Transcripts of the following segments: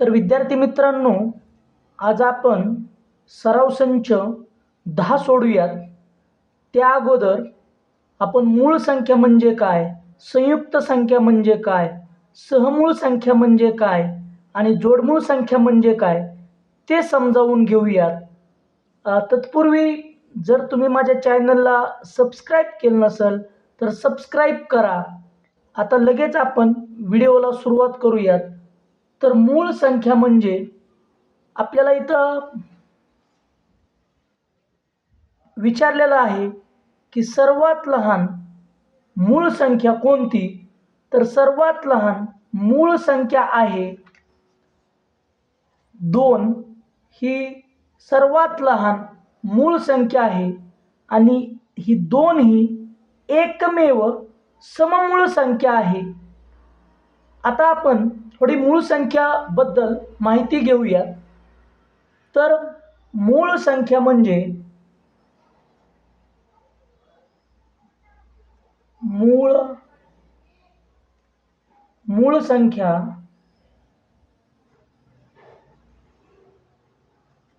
तर विद्यार्थी मित्रांनो आज आपण सराव संच दहा सोडूयात. त्या अगोदर आपण मूळ संख्या म्हणजे काय संयुक्त संख्या म्हणजे काय सहमूळ संख्या म्हणजे काय आणि जोडमूळ संख्या म्हणजे काय ते समजावून घेऊयात. तत्पूर्वी जर तुम्ही माझ्या चॅनलला सबस्क्राईब केलं नसेल तर सबस्क्राईब करा. आता लगेच आपण व्हिडिओला सुरुवात करूयात. तर मूळ संख्या म्हणजे आपल्याला इथं विचारलेलं आहे की सर्वात लहान मूळ संख्या कोणती? तर सर्वात लहान मूळ संख्या आहे दोन. ही सर्वात लहान मूळ संख्या आहे आणि ही दोन ही एकमेव सममूळ संख्या आहे. आता आपण थोडी मूळ संख्याबद्दल माहिती घेऊया. तर मूळ संख्या म्हणजे मूळ मूळ संख्या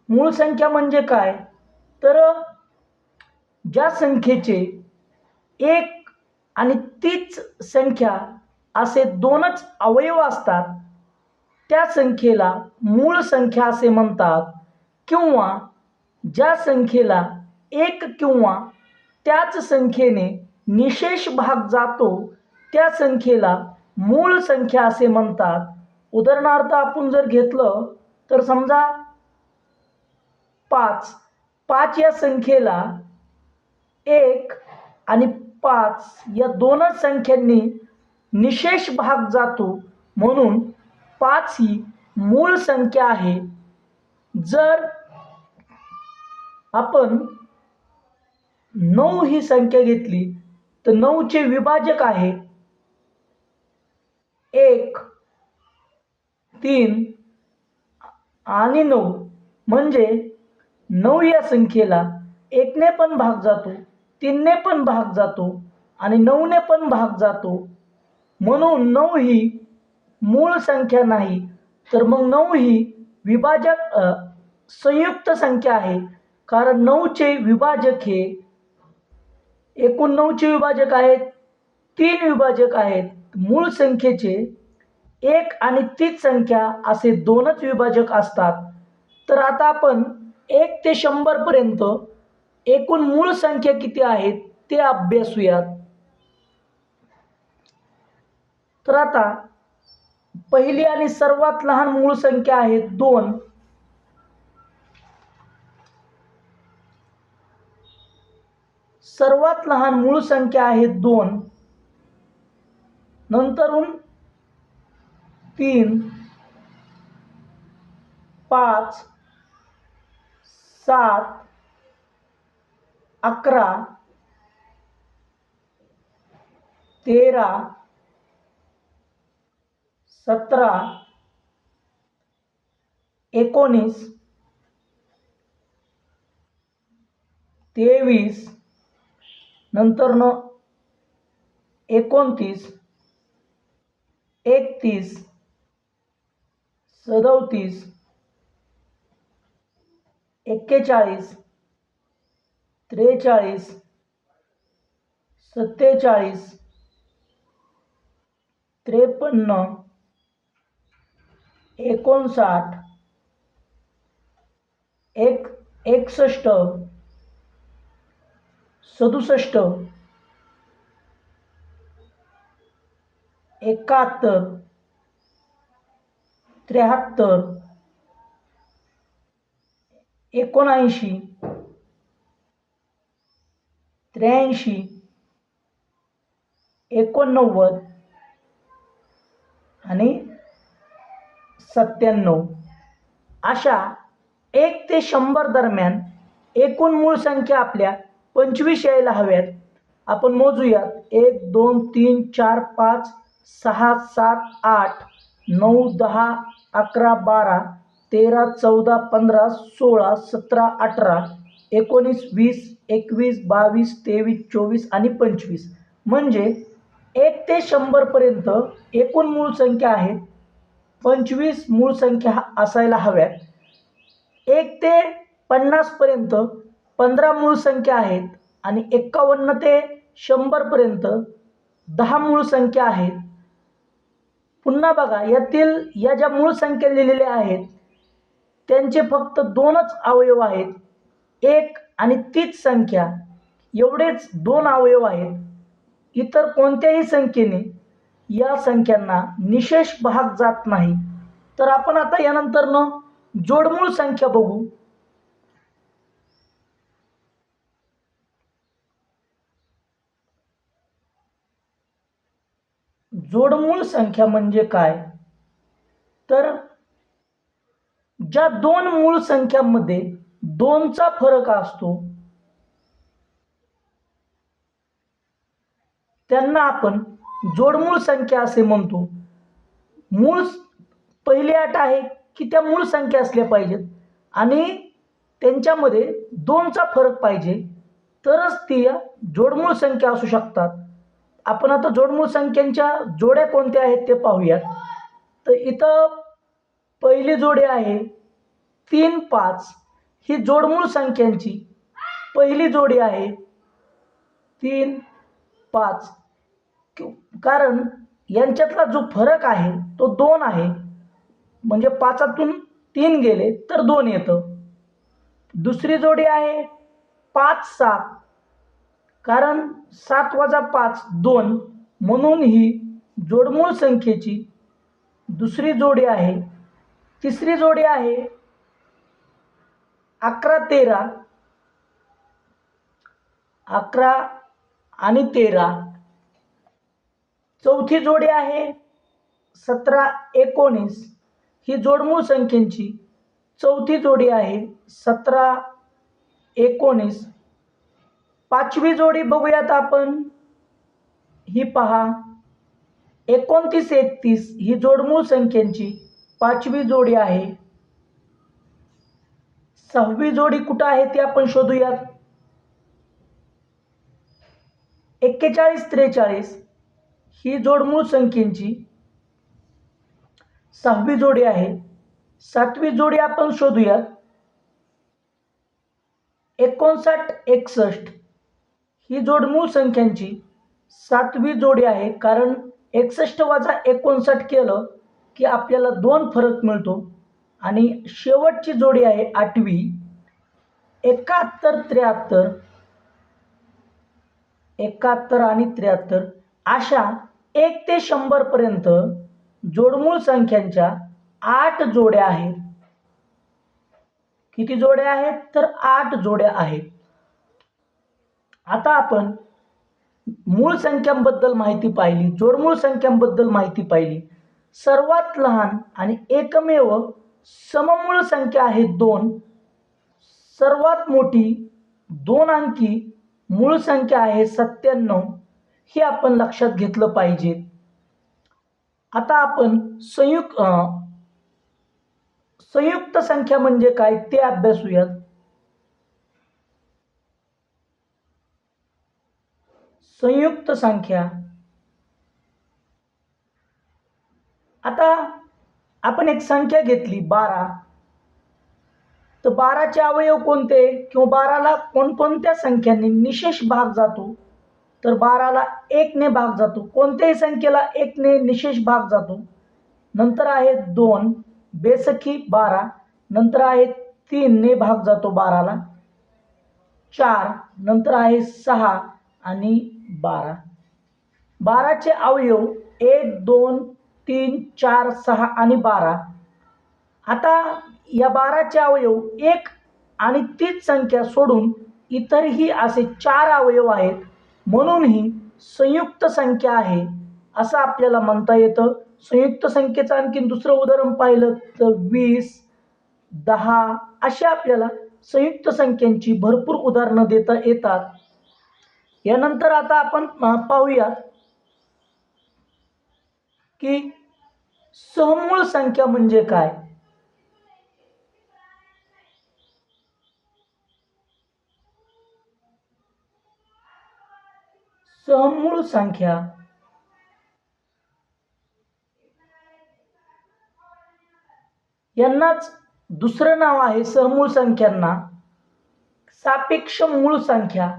मूळ संख्या म्हणजे काय? तर ज्या संख्येचे एक आणि तीच संख्या असे दोनच अवयव असतात. त्या संख्येला मूळ संख्या असे म्हणतात किंवा ज्या संख्येला एक किंवा त्याच संख्येने निशेष भाग जातो त्या संख्येला मूळ संख्या असे म्हणतात. उदाहरणार्थ आपण जर घेतलं तर समजा पाच पाच या संख्येला एक आणि पाच या दोनच संख्यांनी निशेष भाग जातो. म्हणून पाच ही मूळ संख्या आहे. जर आपण नऊ ही संख्या घेतली तर नऊचे विभाजक आहे. एक तीन आणि नऊ. म्हणजे नऊ या संख्येला एकने पण भाग जातो तीनने पण भाग जातो आणि नऊने पण भाग जातो. म्हणून नऊ ही मूळ संख्या नाही तर मग नऊ ही विभाजक संयुक्त संख्या आहे. कारण नऊचे विभाजक हे एकूण नऊचे विभाजक आहेत तीन विभाजक आहेत. मूळ संख्येचे एक आणि तीच संख्या असे दोनच विभाजक असतात. तर आता आपण एक ते शंभरपर्यंत एकूण मूळ संख्या किती आहेत ते अभ्यासूयात. तर आता पहिली आणि सर्वात लहान मूळ संख्या आहे दोन. सर्वात लहान मूळ संख्या आहे दोन. नंतरून तीन पाच सात अकरा तेरा सतरा एकोणीस तेवीस नंतर न एकोणतीस एकतीस सदोतीस एक्केचाळीस त्रेचाळीस सत्तेचाळीस त्रेपन्न एकोणसाठ एक एकसष्ट सदुसष्ट एकाहत्तर त्र्याहत्तर एकोणऐंशी त्र्याऐंशी एकोणनव्वद आणि सत्त्याण्णव. अशा एक ते शंभर दरम्यान एकूण मूळ संख्या आपल्या पंचवीस यायला हव्यात. आपण मोजूयात. एक दोन तीन चार पाच सहा सात आठ नऊ दहा अकरा बारा तेरा चौदा पंधरा सोळा सतरा अठरा एकोणीस वीस एकवीस बावीस तेवीस चोवीस आणि पंचवीस. म्हणजे एक ते शंभरपर्यंत एकूण मूळ संख्या आहे. पंचवीस मूळ संख्या असायला हव्यात. एक ते पन्नासपर्यंत पंधरा मूळ संख्या आहेत आणि एक्कावन्न ते शंभरपर्यंत दहा मूळ संख्या आहेत. पुन्हा बघा यातील या ज्या मूळ संख्या लिहिलेल्या आहेत त्यांचे फक्त दोनच अवयव आहेत. एक आणि तीच संख्या एवढेच दोन अवयव आहेत. इतर कोणत्याही संख्येने या संख्यांना निशेष भाग जात नाही. तर आपण आता यानंतरनं जोडमूळ संख्या बघू. जोडमूळ संख्या म्हणजे काय? तर ज्या दोन मूळ संख्यांमध्ये दोनचा फरक असतो त्यांना आपण जोडमूळ संख्या असे म्हणतो. मूळ पहिली अट आहे की त्या मूळ संख्या असल्या पाहिजेत. आणि त्यांच्यामध्ये दोनचा फरक पाहिजे. तरच ती जोडमूळ संख्या असू शकतात. आपण आता जोडमूळ संख्यांच्या जोड्या कोणत्या आहेत ते पाहूयात. तर इथं पहिली जोडी आहे तीन पाच. ही जोडमूळ संख्यांची पहिली जोडी आहे तीन पाच. कारण यांच्यातला जो फरक आहे तो दोन आहे. म्हणजे पाचातून तीन गेले तर दोन येतं. दुसरी जोडी आहे पाच सात. कारण सात वजा पाच दोन. म्हणून ही जोडमूळ संख्येची दुसरी जोडी आहे. तिसरी जोडी आहे अकरा तेरा. अकरा आणि तेरा. चौथी जोडी आहे सतरा एकोणीस. ही जोडमूळ संख्येची चौथी जोडी आहे सतरा एकोणीस. पाचवी जोडी बघूयात आपण. ही पहा. एकोणतीस एकतीस ही जोडमूळ संख्येची पाचवी जोडी आहे. सहावी जोडी कुठं आहे ती आपण शोधूयात. एक्केचाळीस त्रेचाळीस. ही जोड मूळ संख्येची सहावी जोडी आहे. सातवी जोडी आपण शोधूयात. एकोणसाठ एकसष्ट ही जोड मूळ संख्यांची सातवी जोडी आहे. कारण एकसष्ट वजा एकोणसाठ केलं की आपल्याला दोन फरक मिळतो. आणि शेवटची जोडी आहे आठवी. एकाहत्तर त्र्याहत्तर एकाहत्तर आणि त्र्याहत्तर अशा एक ते शंभरपर्यंत जोडमूळ संख्यांच्या आठ जोड्या आहेत. किती जोड्या आहेत? तर आठ जोड्या आहेत. आता आपण मूळ संख्यांबद्दल माहिती पाहिली जोडमूळ संख्यांबद्दल माहिती पाहिली. सर्वात लहान आणि एकमेव सममूळ संख्या आहे दोन. सर्वात मोठी दोन अंकी मूळ संख्या आहे सत्त्याण्णव. हे आपण लक्षात घेतलं पाहिजे. आता आपण संयुक्त अं, संयुक्त संख्या म्हणजे काय ते अभ्यासूयात. संयुक्त संख्या. आता आपण एक संख्या घेतली बारा. तर बाराचे अवयव कोणते? किंवा बाराला कोणकोणत्या संख्यांनी निशेष भाग जातो? तर बाराला एकने भाग जातो. कोणत्याही संख्येला एकने निशेष भाग जातो. नंतर आहे दोन बेसखी बारा नंतर आहे तीनने भाग जातो बाराला. चार नंतर आहे सहा आणि बारा. बाराचे अवयव एक दोन तीन चार सहा आणि बारा. आता या बाराचे अवयव एक आणि तीच संख्या सोडून इतरही असे चार अवयव आहेत. म्हणून ही संयुक्त संख्या आहे असं आपल्याला म्हणता येतं. संयुक्त संख्येचं आणखीन दुसरं उदाहरण पाहिलं तर वीस दहा अशा आपल्याला संयुक्त संख्यांची भरपूर उदाहरणं देता येतात. यानंतर आता आपण पाहूया की सहमूळ संख्या म्हणजे काय? समूळ संख्या. यांनाच दुसरं नाव आहे सहमूळ संख्यांना. सापेक्ष मूळ संख्या.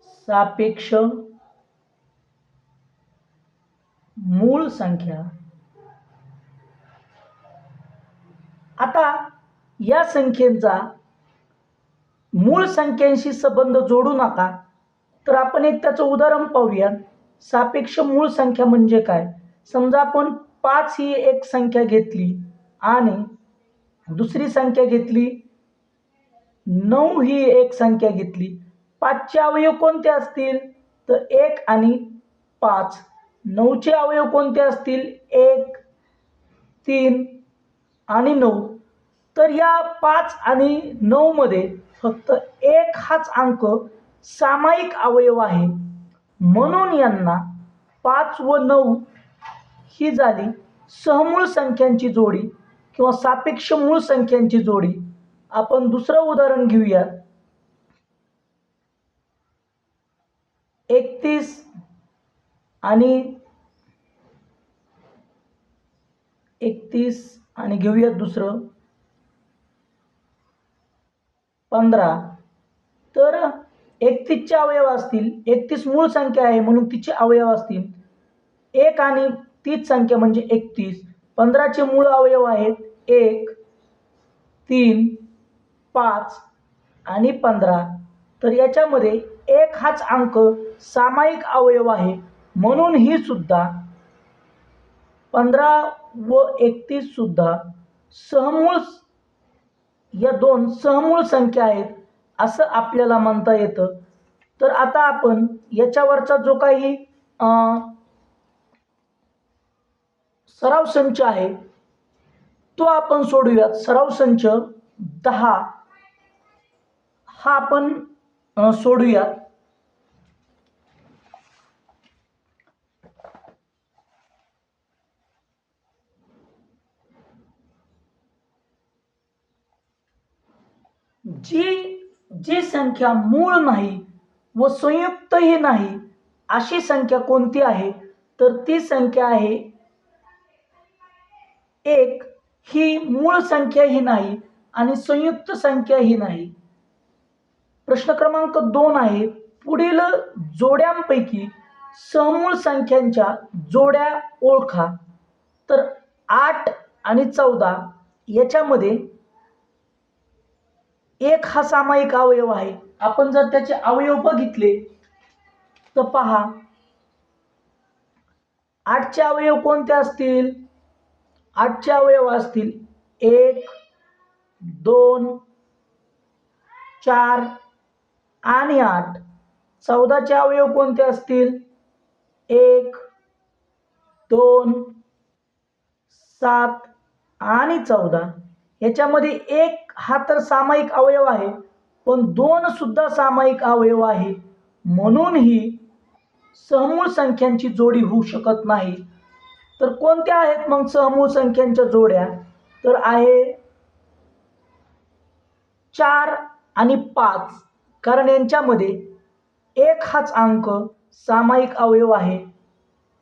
सापेक्ष मूळ संख्या. आता या संख्येचा मूळ संख्यांशी संबंध जोडू नका तर आपण एक त्याचं उदाहरण पाहूया. सापेक्ष मूळ संख्या म्हणजे काय? समजा आपण पाच ही एक संख्या घेतली आणि दुसरी संख्या घेतली नऊ ही एक संख्या घेतली. पाचचे अवयव कोणते असतील? तर एक आणि पाच. नऊचे अवयव कोणते असतील? एक तीन आणि नऊ. तर या पाच आणि नऊमध्ये फक्त एक हाच अंक सामायिक अवयव आहे. म्हणून यांना पाच व नऊ ही झाली सहमूळ संख्यांची जोडी किंवा सापेक्ष मूळ संख्यांची जोडी. आपण दुसरं उदाहरण घेऊयात. एकतीस आणि एकतीस आणि घेऊयात दुसरं. पंधरा. तर एकतीसचे अवयव असतील एकतीस मूळ संख्या आहे म्हणून तिचे अवयव असतील. एक आणि तीच संख्या म्हणजे एकतीस. पंधराचे मूळ अवयव आहेत एक तीन पाच आणि पंधरा. तर याच्यामध्ये एक हाच अंक सामायिक अवयव आहे म्हणून ही सुद्धा पंधरा व एकतीस सुद्धा सहमूळ या दोन सहमूळ संख्या आहेत असं आपल्याला म्हणता येतं. तर आता आपण याच्यावरचा जो काही अं, सराव संच आहे तो आपण सोडूयात. सराव संच दहा. हा आपण सोडूयात. जी जी संख्या मूळ नाही व संयुक्तही नाही अशी संख्या कोणती आहे? तर ती संख्या आहे एक. ही मूळ संख्याही नाही आणि संयुक्त संख्याही नाही. प्रश्न क्रमांक दोन आहे. पुढील जोड्यांपैकी समूळ संख्यांच्या जोड्या ओळखा. तर आठ आणि चौदा याच्यामध्ये एक हा सामायिक अवयव आहे. आपण जर त्याचे अवयव बघितले तर पहा. आठचे अवयव कोणते असतील? आठचे अवयव असतील. एक दोन चार आणि आठ. चौदाचे अवयव कोणते असतील? एक दोन सात आणि चौदा. याच्यामध्ये एक हा तर सामायिक अवयव आहे पण दोन सुद्धा सामायिक अवयव आहे. म्हणून ही सहमूळ संख्यांची जोडी होऊ शकत नाही. तर कोणत्या आहेत मग सहमूळ संख्यांच्या जोड्या? तर आहे चार आणि पाच. कारण यांच्यामध्ये एक हाच अंक सामायिक अवयव आहे.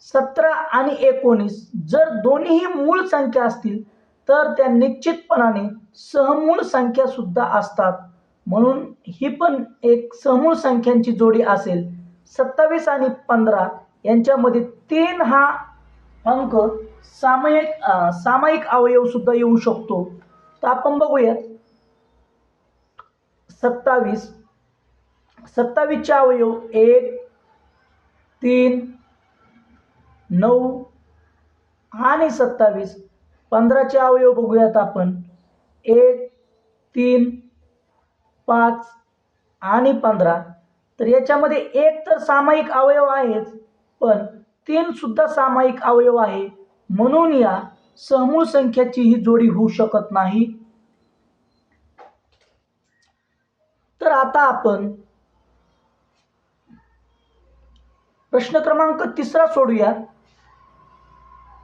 सतरा आणि एकोणीस. जर दोन्हीही मूळ संख्या असतील तर त्या निश्चितपणाने सहमूळ संख्या सुद्धा असतात. म्हणून ही पण एक सहमूळ संख्यांची जोडी असेल. सत्तावीस आणि पंधरा यांच्यामध्ये तीन हा अंक सामायिक सामायिक अवयव सुद्धा येऊ शकतो. तर आपण बघूयात. सत्तावीस सत्तावीसचे अवयव एक तीन नऊ आणि सत्तावीस पंधराचे अवयव बघूयात आपण. एक तीन पाच आणि पंधरा. तर याच्यामध्ये एक तर सामायिक अवयव आहेच पण तीन सुद्धा सामायिक अवयव आहे. म्हणून या समूळ संख्याची ही जोडी होऊ शकत नाही. तर आता आपण प्रश्न क्रमांक तिसरा सोडूया.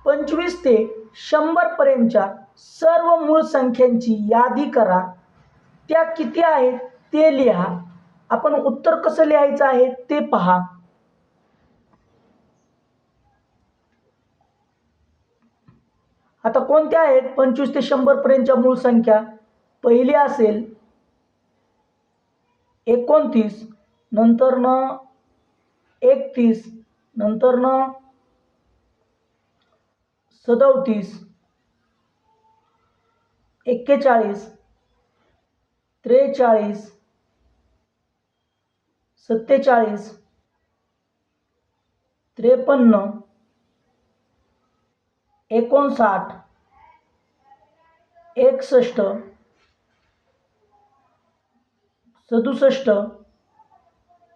पंचवीस ते शंभरपर्यंतच्या सर्व मूळ संख्यांची यादी करा. त्या किती आहेत ते लिहा. आपण उत्तर कसं लिहायचं आहे ते पहा. आता कोणत्या आहेत पंचवीस ते शंभर पर्यंतच्या मूळ संख्या? पहिली असेल एकोणतीस नंतर न एकतीस नंतर न सदोतीस एक्केचाळीस त्रेचाळीस सत्तेचाळीस त्रेपन्न एकोणसाठ एकसष्ट सदुसष्ट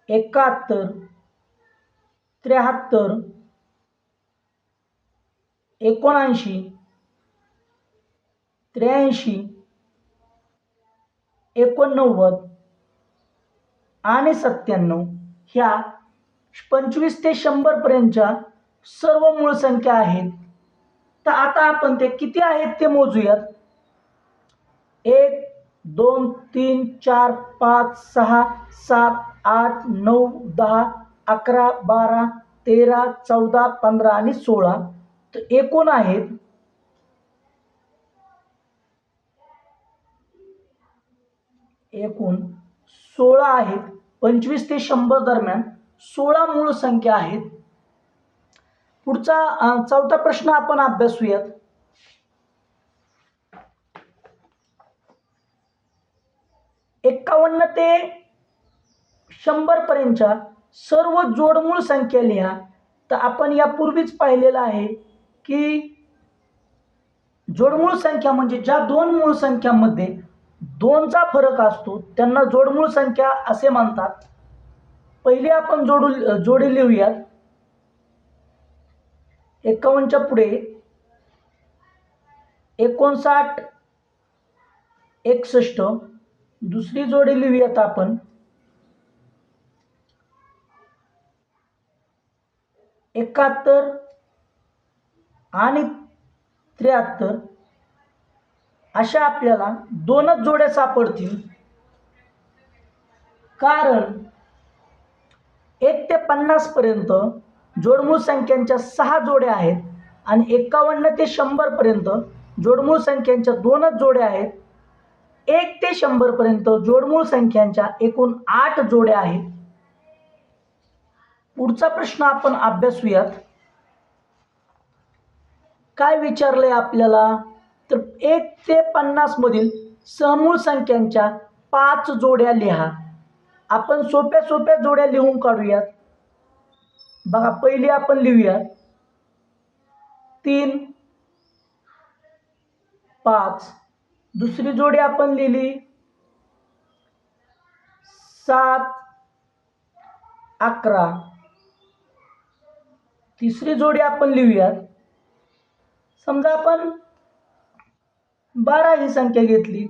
एकाहत्तर त्र्याहत्तर एकोणऐंशी त्र्याऐंशी एकोणनव्वद आणि सत्त्याण्णव ह्या पंचवीस ते शंभरपर्यंतच्या सर्व मूळ संख्या आहेत. तर आता आपण ते किती आहेत ते मोजूयात. एक दोन तीन चार पाच सहा सात आठ नऊ दहा अकरा बारा तेरा चौदा पंधरा आणि सोळा. तर एकूण आहेत? एकूण सोळा आहेत. पंचवीस ते शंभर दरम्यान सोळा मूळ संख्या आहेत. पुढचा चौथा प्रश्न आपण अभ्यासूयात. एक्कावन्न ते शंभरपर्यंतच्या सर्व जोडमूळ संख्या लिहा. तर आपण यापूर्वीच पाहिलेलं आहे. की जोडमूळ संख्या म्हणजे ज्या दोन मूळ संख्यामध्ये दोनचा फरक असतो त्यांना जोडमूळ संख्या असे म्हणतात पहिले आपण जोडू जोडी लिहूयात. एकावन्नच्या पुढे एकोणसाठ एकसष्ट दुसरी जोडी लिहूयात आपण. एकाहत्तर आणि त्र्याहत्तर अशा आपल्याला दोनच जोड्या सापडतील. कारण एक ते पन्नासपर्यंत जोडमूळ संख्यांच्या सहा जोड्या आहेत आणि एकावन्न ते शंभरपर्यंत जोडमूळ संख्यांच्या दोनच जोड्या आहेत. एक ते शंभरपर्यंत जोडमूळ संख्यांच्या एकूण आठ जोड्या आहेत. पुढचा प्रश्न आपण अभ्यासूयात. काय विचारलंय आपल्याला? तर एक ते पन्नासमधील समूळ संख्यांच्या पाच जोड्या लिहा. आपण सोप्या सोप्या जोड्या लिहून काढूयात. बघा पहिली आपण लिहूयात. तीन पाच. दुसरी जोडी आपण लिहिली. सात अकरा. तिसरी जोडी आपण लिहूयात. समजा आपण बारा ही संख्या घेतली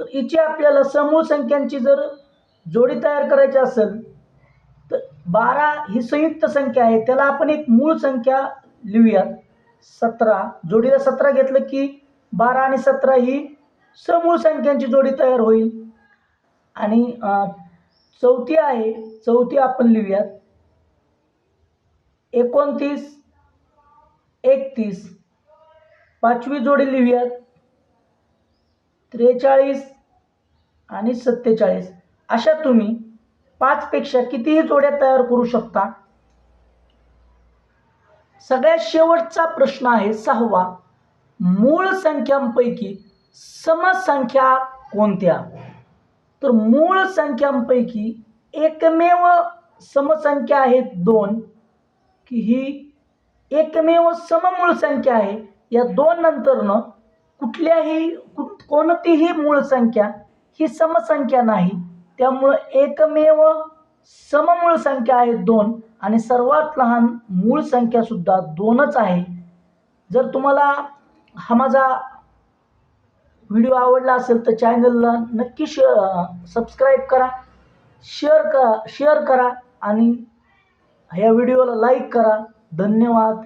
तर हिची आपल्याला समूळ संख्यांची जर जोडी तयार करायची असेल तर बारा ही संयुक्त संख्या आहे त्याला आपण एक मूळ संख्या लिहूयात. सतरा जोडीला सतरा घेतलं की बारा आणि सतरा ही समूळ संख्यांची जोडी तयार होईल. आणि चौथी आहे चौथी आपण लिहूयात. एकोणतीस एकतीस पाचवी जोडी लिहूयात. त्रेचाळीस आणि सत्तेचाळीस. अशा तुम्ही पाचपेक्षा कितीही जोड्या तयार करू शकता. सगळ्यात शेवटचा प्रश्न आहे सहावा. मूळ संख्यांपैकी समसंख्या कोणत्या? तर मूळ संख्यांपैकी एकमेव समसंख्या आहे दोन. की ही एकमेव सममूळ संख्या आहे. या दोन नंतरनं कुठल्याही कुठ कोणतीही मूळ संख्या ही समसंख्या नाही. त्यामुळं एकमेव सममूळ संख्या आहे दोन आणि सर्वात लहान मूळ संख्यासुद्धा दोनच आहे. जर तुम्हाला हा माझा व्हिडिओ आवडला असेल तर चॅनलला नक्की श सबस्क्राईब करा शेअर क शेअर करा आणि ह्या व्हिडिओला लाईक करा. धन्यवाद.